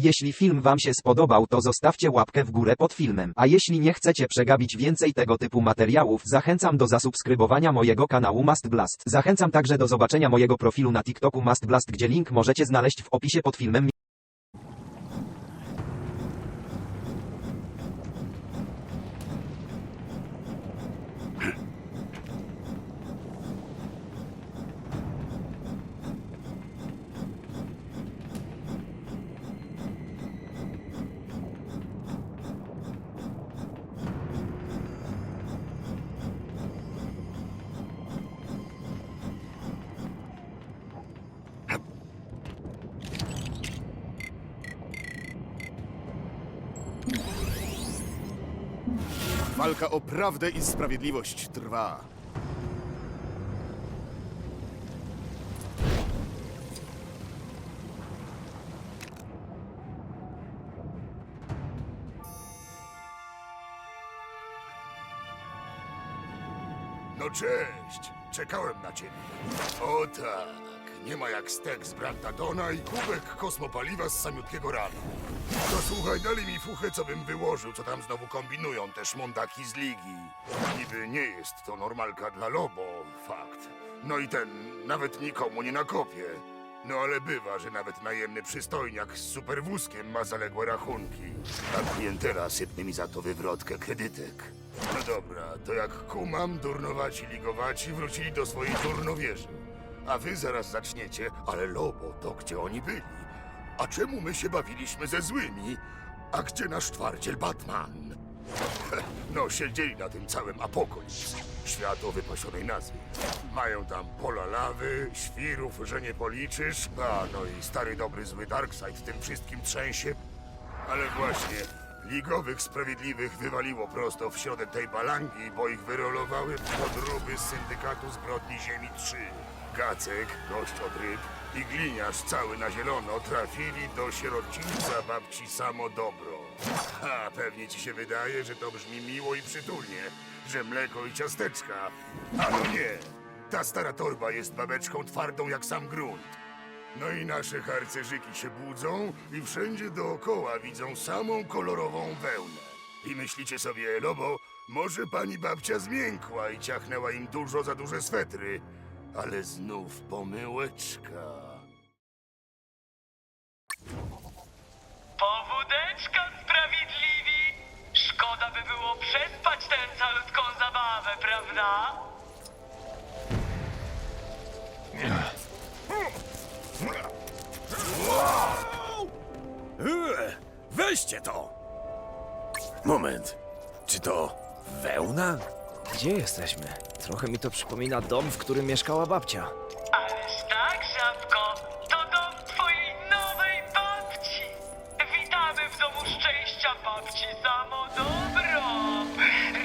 Jeśli film wam się spodobał to zostawcie łapkę w górę pod filmem, a jeśli nie chcecie przegapić więcej tego typu materiałów zachęcam do zasubskrybowania mojego kanału Must Blast. Zachęcam także do zobaczenia mojego profilu na TikToku Must Blast gdzie link możecie znaleźć w opisie pod filmem. Walka o prawdę i sprawiedliwość trwa. No cześć, czekałem na ciebie. O tak, nie ma jak stek z Branta Dona i kubek kosmopaliwa z samiutkiego rana. To słuchaj, dali mi fuchę, co bym wyłożył, co tam znowu kombinują te szmondaki z ligi. Niby nie jest to normalka dla Lobo, fakt. No i ten, nawet nikomu nie nakopie. No ale bywa, że nawet najemny przystojniak z superwózkiem ma zaległe rachunki. A klientela sypnie mi za to wywrotkę kredytek. No dobra, to jak kumam, durnowaci ligowaci wrócili do swojej durnowieży. A wy zaraz zaczniecie, ale Lobo, to gdzie oni byli? A czemu my się bawiliśmy ze złymi? A gdzie nasz twardziel Batman? No, siedzieli na tym całym apokolips. Świat o wypasionej nazwie. Mają tam pola lawy, świrów, że nie policzysz. A, no i stary dobry zły Darkseid tym wszystkim trzęsie. Ale właśnie, ligowych sprawiedliwych wywaliło prosto w środek tej balangi, bo ich wyrolowały podróby z syndykatu zbrodni Ziemi 3. Gacek, gość od ryb i gliniarz cały na zielono trafili do sierocińca babci samo dobro. A pewnie ci się wydaje, że to brzmi miło i przytulnie, że mleko i ciasteczka. A no nie, ta stara torba jest babeczką twardą jak sam grunt. No i nasze harcerzyki się budzą i wszędzie dookoła widzą samą kolorową wełnę. I myślicie sobie, Lobo, może pani babcia zmiękła i ciachnęła im dużo za duże swetry, ale znów pomyłeczka. Powódeczka sprawiedliwi! Szkoda by było przespać tę calutką zabawę, prawda? Eee, Weźcie to! Moment. Czy to wełna? Gdzie jesteśmy? Trochę mi to przypomina dom, w którym mieszkała babcia. Ależ tak, żabko, to dom twojej nowej babci! Witamy w domu szczęścia babci samo dobro!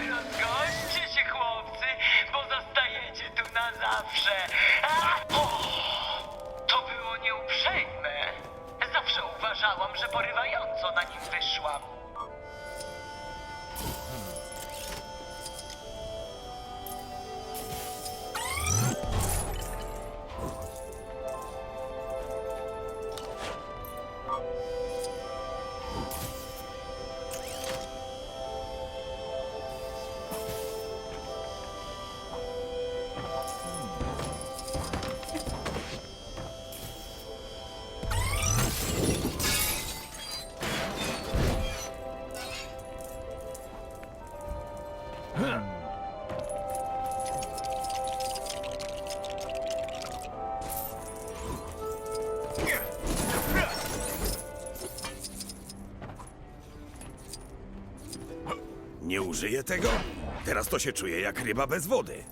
Rozgośćcie się, chłopcy, bo zostajecie tu na zawsze! A! O! Zawsze uważałam, że porywająco na nim wyszłam. Użyję tego? Teraz to się czuje jak ryba bez wody.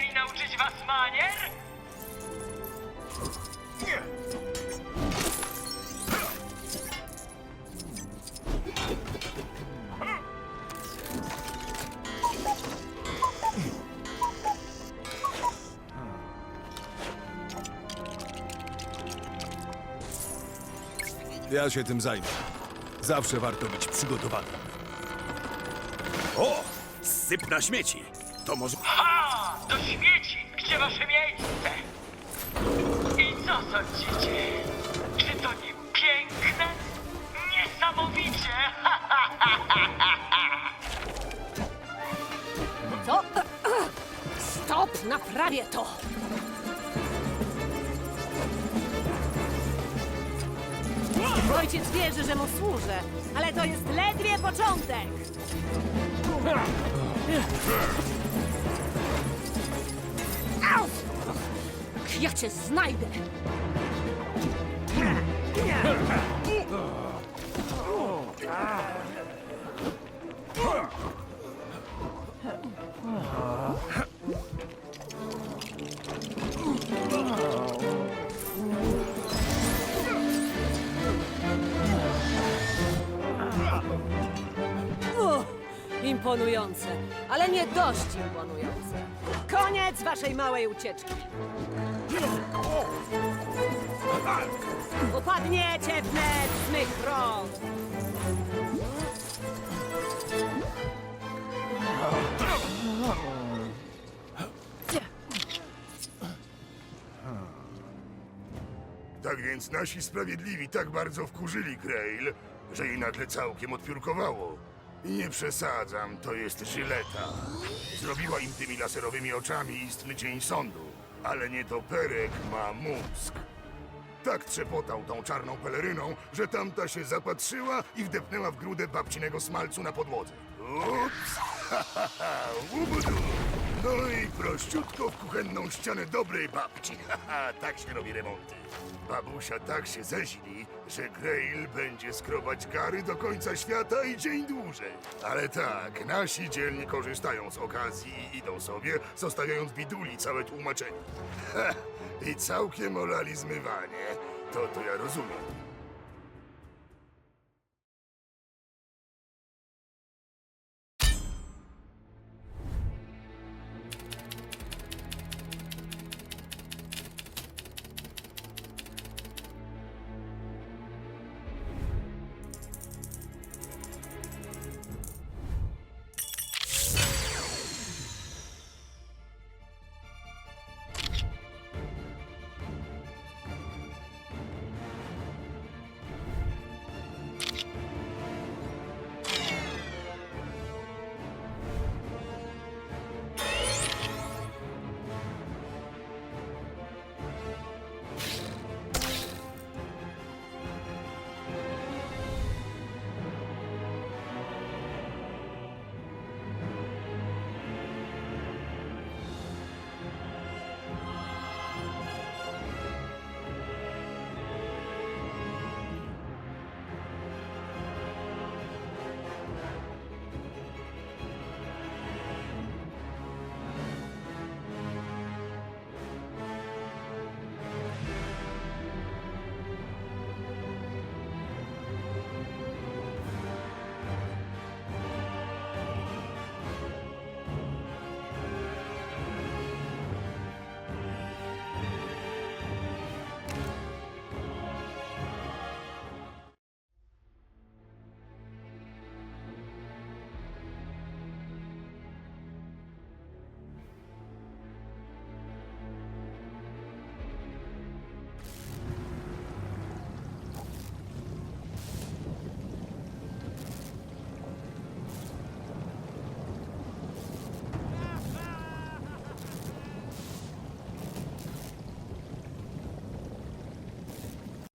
Zapomnieli nauczyć was manier? Ja się tym zajmę. Zawsze warto być przygotowanym. O! Syp na śmieci! To może... Ha! Do śmieci! Gdzie wasze miejsce? I co sądzicie? Czy to nie piękne? Niesamowicie! Co? Stop! Naprawię to! Ojciec wierzy, że mu służę, ale to jest ledwie początek! Ja cię znajdę! Imponujące, ale nie dość imponujące. Koniec waszej małej ucieczki. Upadniecie mych rąk. Tak więc nasi sprawiedliwi tak bardzo wkurzyli Grail, że jej nagle całkiem odpiórkowało. Nie przesadzam, to jest Żyleta. Zrobiła im tymi laserowymi oczami istny dzień sądu. Ale nietoperek ma mózg. Tak trzepotał tą czarną peleryną, że tamta się zapatrzyła i wdepnęła w grudę babcinego smalcu na podłodze. Ups! Ha, ha, ha! No i prościutko w kuchenną ścianę dobrej babci. Ha, ha, tak się robi remonty. Babusia tak się zeźli, że Grail będzie skrobać kary do końca świata i dzień dłużej. Ale tak, nasi dzielni korzystają z okazji i idą sobie, zostawiając biduli całe tłumaczenie. Ha, I całkiem olali zmywanie. To to ja rozumiem.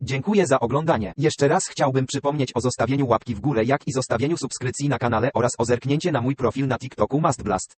Dziękuję za oglądanie. Jeszcze raz chciałbym przypomnieć o zostawieniu łapki w górę jak i zostawieniu subskrypcji na kanale oraz o zerknięcie na mój profil na TikToku Must Blast.